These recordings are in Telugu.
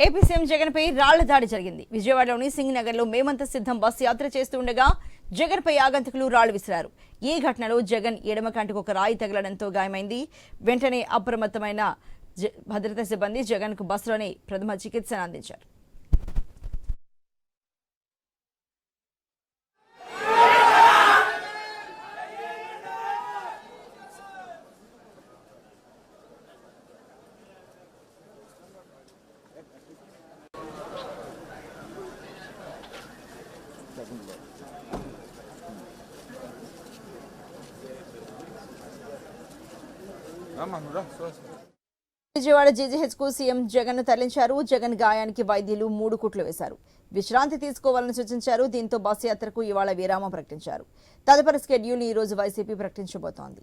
ఏపీ సీఎం జగన్ పై రాళ్ళ దాడి జరిగింది. విజయవాడలోని సింగ్ నగర్లో మేమంత సిద్ధం బస్సు యాత్ర చేస్తూ ఉండగా జగన్ పై ఆగంతకులు రాళ్ళు విసిరారు. ఈ ఘటనలో జగన్ ఎడమ కంటికి ఒక రాయి తగలడంతో గాయమైంది. వెంటనే అప్రమత్తమైన జ- భద్రతా సిబ్బంది జగన్కు బస్సులోనే ప్రథమ చికిత్సను అందించారు. రామ్మా విజయవాడ జీజీహెచ్కు సీఎం జగన్ తరలించారు. జగన్ గాయానికి వైద్యులు మూడు కుట్లు వేశారు. విశ్రాంతి తీసుకోవాలని సూచించారు. దీంతో బస్సు యాత్రకు ఇవాళ విరామం ప్రకటించారు. తదుపరి స్కెడ్యూల్ ఈ రోజు వైసీపీ ప్రకటించబోతోంది.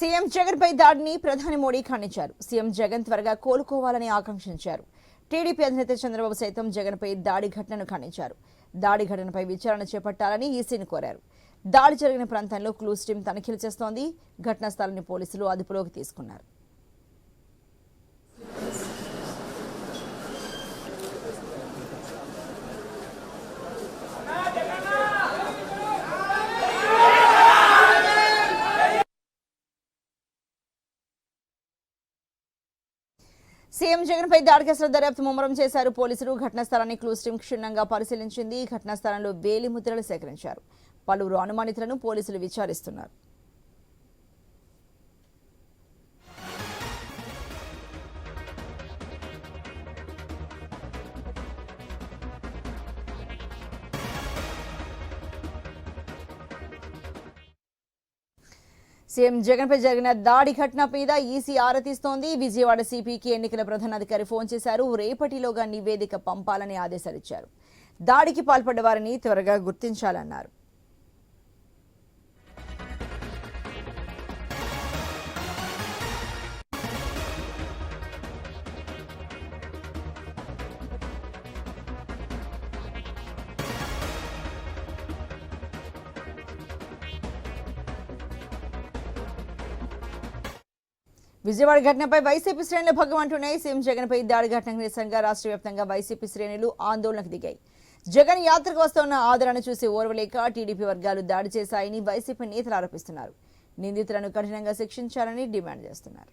CM జగన్పై దాడిని ప్రధాని మోడీ ఖండించారు. సీఎం జగన్ త్వరగా కోలుకోవాలని ఆకాంక్షించారు. టీడీపీ అధినేత చంద్రబాబు సైతం జగన్పై దాడి ఘటనను ఖండించారు. దాడి ఘటనపై విచారణ చేపట్టాలని ఈసీని కోరారు. దాడి జరిగిన ప్రాంతంలో క్లూస్ టీం తనిఖీలు చేస్తోంది. ఘటనా స్థలాన్ని పోలీసులు అదుపులోకి తీసుకున్నారు. సీఎం జగన్ పై దాడి దర్యాప్తు ముమ్మరం చేశారు పోలీసులు. ఘటనా స్థలాన్ని క్లూస్ టీం క్షుణ్ణంగా పరిశీలించింది. ఘటనా స్థలంలో వేలి ముద్రలు సేకరించారు. పలువురు అనుమానితులను పోలీసులు విచారిస్తున్నారు. సీఎం జగన్పై జరిగిన దాడి ఘటన మీద ఈసీ ఆరతిస్తోంది విజయవాడ సిపికి ఎన్నికల ప్రధానాధికారి ఫోన్ చేశారు. రేపటిలోగా నివేదిక పంపాలని ఆదేశాలిచ్చారు దాడికి పాల్పడ్డ వారిని త్వరగా గుర్తించాలన్నారు. విజయవాడ ఘటనపై వైసీపీ శ్రేణులు భగ్గమంటున్నాయి. సీఎం జగన్ పై దాడి ఘటనకు నిరసనగా రాష్ట్ర వ్యాప్తంగా వైసీపీ శ్రేణులు ఆందోళనకు దిగాయి. జగన్ యాత్రకు వస్తున్న ఆదరణ చూసి ఓర్వలేక టీడీపీ వర్గాలు దాడి చేశాయని వైసీపీ నేతలు ఆరోపిస్తున్నారు. నిందితులను కఠినంగా శిక్షించాలని డిమాండ్ చేస్తున్నారు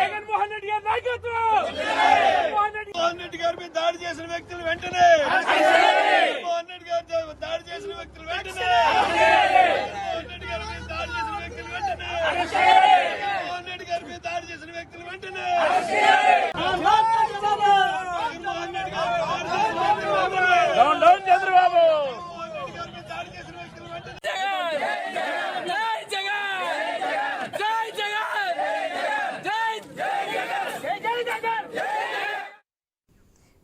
జగన్మోహన్ రెడ్డి గారి నాయకత్వం జగన్మోహన్ రెడ్డి గారి మీద దాడి చేసిన వ్యక్తులు వెంటనే. జగన్మోహన్ రెడ్డి గారి మీద దాడి చేసిన వ్యక్తులు వెంటనే జగన్మోహన్ రెడ్డి గారి మీద దాడి చేసిన వ్యక్తులు వెంటనే జగన్మోహన్ రెడ్డి గారి మీద దాడి చేసిన వ్యక్తులు వెంటనే జగన్మోహన్ రెడ్డి గారి మీద దాడి చేసిన వ్యక్తులు వెంటనే డౌన్ డౌన్ చంద్రబాబు జగన్మోహన్ రెడ్డి గారి మీద దాడి చేసిన వ్యక్తులు వెంటనే జై జగన్ జై జగన్ జై జై జై జగన్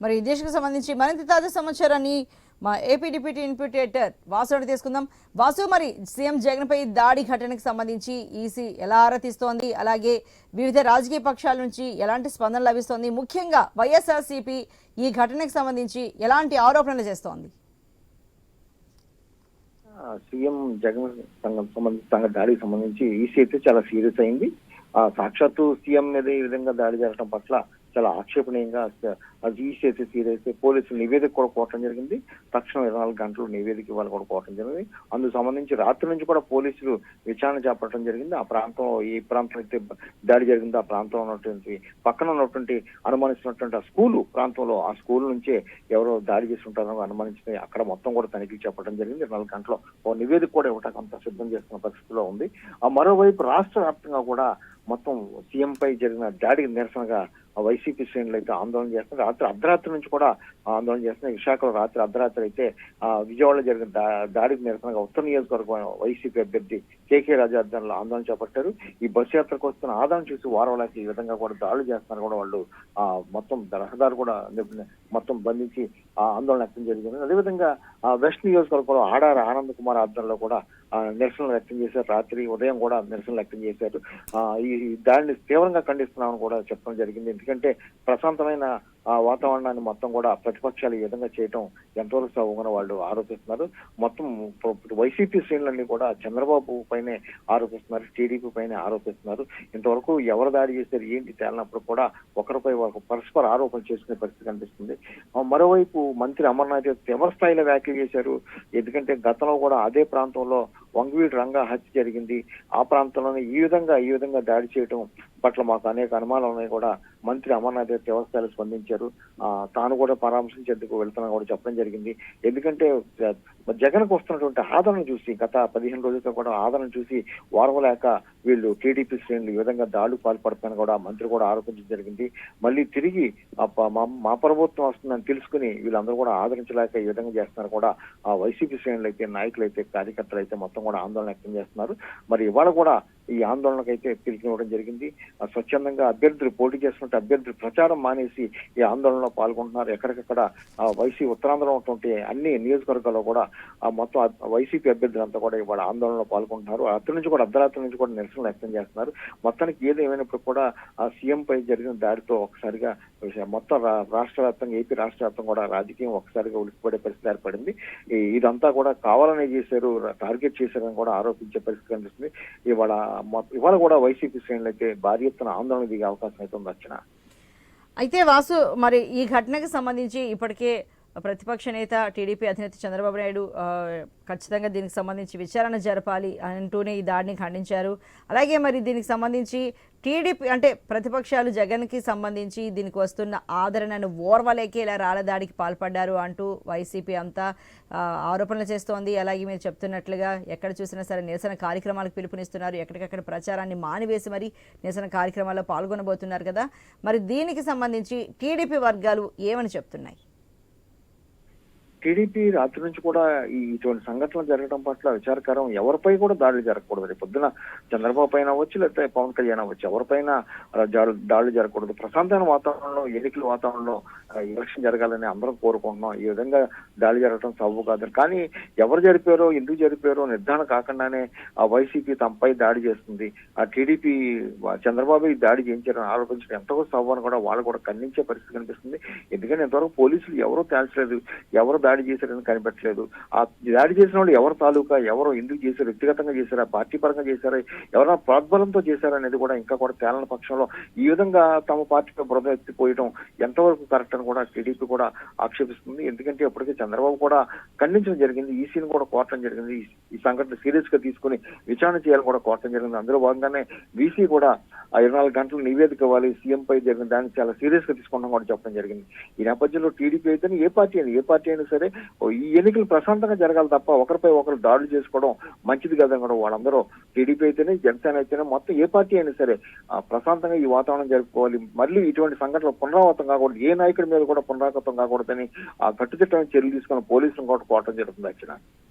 మరి ఈ దేశకు సంబంధించి మరింత తాజా సమాచారాన్ని మా ఏపీ డిప్యూటీ ఇన్ప్యూటేటర్ వాసుని తీసుకుందాం. వాసు మరి సీఎం జగన్పై దాడి ఘటనకు సంబంధించి ఈసీ ఎలా ఆరా తీస్తోంది? అలాగే వివిధ రాజకీయ పక్షాల నుంచి ఎలాంటి స్పందన లభిస్తోంది? ముఖ్యంగా వైఎస్ఆర్సీపీ ఈ ఘటనకు సంబంధించి ఎలాంటి ఆరోపణలు చేస్తోంది? సీఎం జగన్ సంఘం సంబంధించి దాడికి సంబంధించి ఈసీ అయితే చాలా సీరియస్ అయింది. సాక్షాత్తు సీఎం మీద ఈ విధంగా దాడి జరగడం పట్ల చాలా ఆక్షేపణీయంగా అది ఈసీ సీరియస్ పోలీసులు నివేదిక కూడా కోవటం జరిగింది. తక్షణం ఇరవై నాలుగు గంటలు నివేదిక ఇవ్వాలి కూడా కోవటం జరిగింది. అందుకు సంబంధించి రాత్రి నుంచి కూడా పోలీసులు విచారణ చేపట్టడం జరిగింది. ఆ ప్రాంతం ఏ ప్రాంతం అయితే దాడి జరిగిందో ఆ ప్రాంతంలో ఉన్నటువంటి పక్కన ఉన్నటువంటి అనుమానిస్తున్నటువంటి ఆ స్కూలు ప్రాంతంలో ఆ స్కూల్ నుంచే ఎవరో దాడి చేసి ఉంటారని అక్కడ మొత్తం కూడా తనిఖీ చేపట్టడం జరిగింది. ఇరవై నాలుగు గంటలు ఓ నివేదిక కూడా ఇవ్వటానికి అంత సిద్ధం చేస్తున్న పరిస్థితిలో ఉంది. ఆ మరోవైపు రాష్ట్ర వ్యాప్తంగా కూడా మొత్తం సీఎం పై జరిగిన దాడికి నిరసనగా వైసీపీ శ్రేణులు అయితే ఆందోళన చేస్తున్నారు. రాత్రి అర్ధరాత్రి నుంచి కూడా ఆందోళన చేస్తున్నారు. విశాఖలో రాత్రి అర్ధరాత్రి అయితే ఆ విజయవాడలో జరిగిన దాడికి నిరసనగా ఉత్తర నియోజకవర్గం వైసీపీ అభ్యర్థి కేకే రాజా ఆధ్వర్యంలో ఆందోళన చేపట్టారు. ఈ బస్సు యాత్రకు వస్తున్న ఆదాయం చూసి వారవలాకి ఈ విధంగా కూడా దాడులు చేస్తున్నారు కూడా వాళ్ళు ఆ మొత్తం రహదారు కూడా మొత్తం బంధించి ఆ ఆందోళన వ్యక్తం జరిగింది. అదేవిధంగా ఆ వెస్ట్ నియోజకవర్గంలో ఆడార ఆనంద్ కుమార్ ఆధ్వర్యంలో కూడా నిరసనలు వ్యక్తం చేశారు. రాత్రి ఉదయం కూడా నిరసనలు వ్యక్తం చేశారు. ఈ ఈ దాడిని తీవ్రంగా ఖండిస్తున్నామని కూడా చెప్పడం జరిగింది. ఎందుకంటే ప్రశాంతమైన ఆ వాతావరణాన్ని మొత్తం కూడా ప్రతిపక్షాలు ఈ విధంగా చేయటం ఎంతవరకు సవ్వమని వాళ్ళు ఆరోపిస్తున్నారు. మొత్తం వైసీపీ శ్రేణులన్నీ కూడా చంద్రబాబు పైనే ఆరోపిస్తున్నారు టీడీపీ పైనే ఆరోపిస్తున్నారు. ఇంతవరకు ఎవరు దాడి చేశారు ఏంటి తేలినప్పుడు కూడా ఒకరిపై ఒక పరస్పర ఆరోపణలు చేసుకునే పరిస్థితి కనిపిస్తుంది. మరోవైపు మంత్రి అమర్నాథ్ తీవ్ర స్థాయిలో వ్యాఖ్యలు చేశారు. ఎందుకంటే గతంలో కూడా అదే ప్రాంతంలో వంగవీడు రంగా హత్య జరిగింది. ఆ ప్రాంతంలోనే ఈ విధంగా ఈ విధంగా దాడి చేయడం పట్ల మాకు అనేక అనుమానాలు ఉన్నాయి కూడా. మంత్రి అమర్నాథ్ తీవ్ర స్థాయిలో స్పందించారు. పరామర్శించారు తాను కూడా పరామర్శించేందుకు వెళ్తున్నా కూడా చెప్పడం జరిగింది. ఎందుకంటే జగన్కు వస్తున్నటువంటి ఆదరణ చూసి గత పదిహేను రోజులతో కూడా ఆదరణ చూసి వారవలేక వీళ్ళు టీడీపీ శ్రేణులు ఈ విధంగా దాడులు పాల్పడతాయని కూడా మంత్రి కూడా ఆరోపించడం జరిగింది. మళ్ళీ తిరిగి మా- మా ప్రభుత్వం వస్తుందని తెలుసుకుని వీళ్ళందరూ కూడా ఆదరించలేక ఈ విధంగా చేస్తున్నారు కూడా. ఆ వైసీపీ శ్రేణులు అయితే నాయకులు అయితే కార్యకర్తలు అయితే మొత్తం కూడా ఆందోళన వ్యక్తం చేస్తున్నారు. మరి ఇవాళ కూడా ఈ ఆందోళనకైతే పిలుపునివ్వడం జరిగింది. ఆ స్వచ్ఛందంగా అభ్యర్థులు పోటీ చేస్తున్నట్టు అభ్యర్థులు ప్రచారం మానేసి ఈ ఆందోళనలో పాల్గొంటున్నారు. ఎక్కడికక్కడ వైసీ ఉత్తరాంధ్రలో ఉన్నటువంటి అన్ని నియోజకవర్గాల్లో కూడా ఆ మొత్తం వైసీపీ అభ్యర్థులంతా కూడా ఇవాళ ఆందోళనలో పాల్గొంటున్నారు. అతని నుంచి కూడా అర్ధరాత్రి నుంచి కూడా నిరసన వ్యక్తం చేస్తున్నారు. మొత్తానికి ఏది ఏమైనప్పుడు కూడా ఆ సీఎం పై జరిగిన దాడితో ఒకసారిగా మొత్తం రా- రాష్ట్ర వ్యాప్తంగా ఏపీ రాష్ట్ర వ్యాప్తంగా కూడా రాజకీయం ఒకసారిగా ఉలిక్కిపడే పరిస్థితి ఏర్పడింది. ఇదంతా కూడా కావాలనే చేశారు టార్గెట్ చేశారని కూడా ఆరోపించే పరిస్థితి కనిపిస్తుంది. ఇవాళ ఇవాళ కూడా వైసీపీ శ్రేణులు అయితే భారీ ఎత్తున ఆందోళన దిగే అవకాశం అయితే ఉంది వచ్చిన అయితే వాసు మరి ఈ ఘటనకు సంబంధించి ఇప్పటికే ప్రతిపక్ష నేత టీడీపీ అధినేత చంద్రబాబు నాయుడు ఖచ్చితంగా దీనికి సంబంధించి విచారణ జరపాలి అంటూనే ఈ దాడిని ఖండించారు. అలాగే మరి దీనికి సంబంధించి టీడీపీ అంటే ప్రతిపక్షాలు జగన్కి సంబంధించి దీనికి వస్తున్న ఆదరణను ఓర్వలేకే ఇలా రాళ్ళదాడికి పాల్పడ్డారు అంటూ వైసీపీ అంతా ఆరోపణలు చేస్తోంది. అలాగే మీరు చెప్తున్నట్లుగా ఎక్కడ చూసినా సరే నిరసన కార్యక్రమాలకు పిలుపునిస్తున్నారు. ఎక్కడికక్కడ ప్రచారాన్ని మానివేసి మరి నిరసన కార్యక్రమాల్లో పాల్గొనబోతున్నారు కదా. మరి దీనికి సంబంధించి టీడీపీ వర్గాలు ఏమని చెప్తున్నాయి? టీడీపీ రాత్రి నుంచి కూడా ఇటువంటి సంఘటనలు జరగడం పట్ల విచారకరం. ఎవరిపై కూడా దాడులు జరగకూడదు. రేపు పొద్దున చంద్రబాబు పైన అవ్వచ్చు లేకపోతే పవన్ కళ్యాణ్ అవ్వచ్చు. ఎవరిపైన దాడులు జరగకూడదు. ప్రశాంతమైన వాతావరణంలో ఎన్నికల వాతావరణంలో ఎలక్షన్ జరగాలని అందరం కోరుకుంటున్నాం. ఈ విధంగా దాడి జరగడం సవ్వు కాదు కానీ ఎవరు జరిపారో ఎందుకు జరిపారో నిర్ధారణ కాకుండానే ఆ వైసీపీ తమపై దాడి చేస్తుంది. ఆ టీడీపీ చంద్రబాబు ఈ దాడి చేయించారని ఆరోపించడం ఎంతవరకు సవ్వు అని కూడా వాళ్ళు కూడా ఖండించే పరిస్థితి కనిపిస్తుంది. ఎందుకంటే ఇంతవరకు పోలీసులు ఎవరూ తేల్చలేదు ఎవరు దాడి చేశారని కనిపెట్టలేదు. ఆ దాడి చేసిన వాళ్ళు ఎవరు తాలూకా ఎవరు ఎందుకు చేశారు వ్యక్తిగతంగా చేశారా పార్టీ పరంగా చేశారా ఎవరైనా ప్రోద్బలంతో చేశారా అనేది కూడా ఇంకా కూడా తేలని పక్షంలో ఈ విధంగా తమ పార్టీపై బురద ఎత్తిపోయడం ఎంతవరకు కరెక్ట్ అని కూడా టీడీపీ కూడా ఆక్షేపిస్తుంది. ఎందుకంటే ఇప్పటికే చంద్రబాబు కూడా ఖండించడం జరిగింది. ఈసీని కూడా కోరటం జరిగింది. ఈ- సంఘటన సీరియస్గా తీసుకుని విచారణ చేయాలని కూడా కోరటం జరిగింది. అందులో భాగంగానే వీసీ కూడా ఇరవై నాలుగు గంటలు నివేదిక ఇవ్వాలి. సీఎం పై జరిగిన దాన్ని చాలా సీరియస్గా తీసుకుంటాం కూడా చెప్పడం జరిగింది. ఈ నేపథ్యంలో టీడీపీ అయితేనే ఏ పార్టీ అయినా ఏ పార్టీ అయినా సరే ఓ ఈ ఎన్నికలు ప్రశాంతంగా జరగాలి తప్ప ఒకరిపై ఒకరు దాడులు చేసుకోవడం మంచిది కాదని కూడా వాళ్ళందరూ టీడీపీ అయితేనే జనసేన అయితేనే మొత్తం ఏ పార్టీ అయినా సరే ప్రశాంతంగా ఈ వాతావరణం జరుపుకోవాలి. మళ్ళీ ఇటువంటి సంఘటనలు పునరావృతం కాకూడదు. ఏ నాయకుడి మీద కూడా పునరాకృతం కాకూడదని ఆ కట్టుదిట్టమైన చర్యలు తీసుకున్న పోలీసులను కూడా కోవటం జరుగుతుంది అర్చన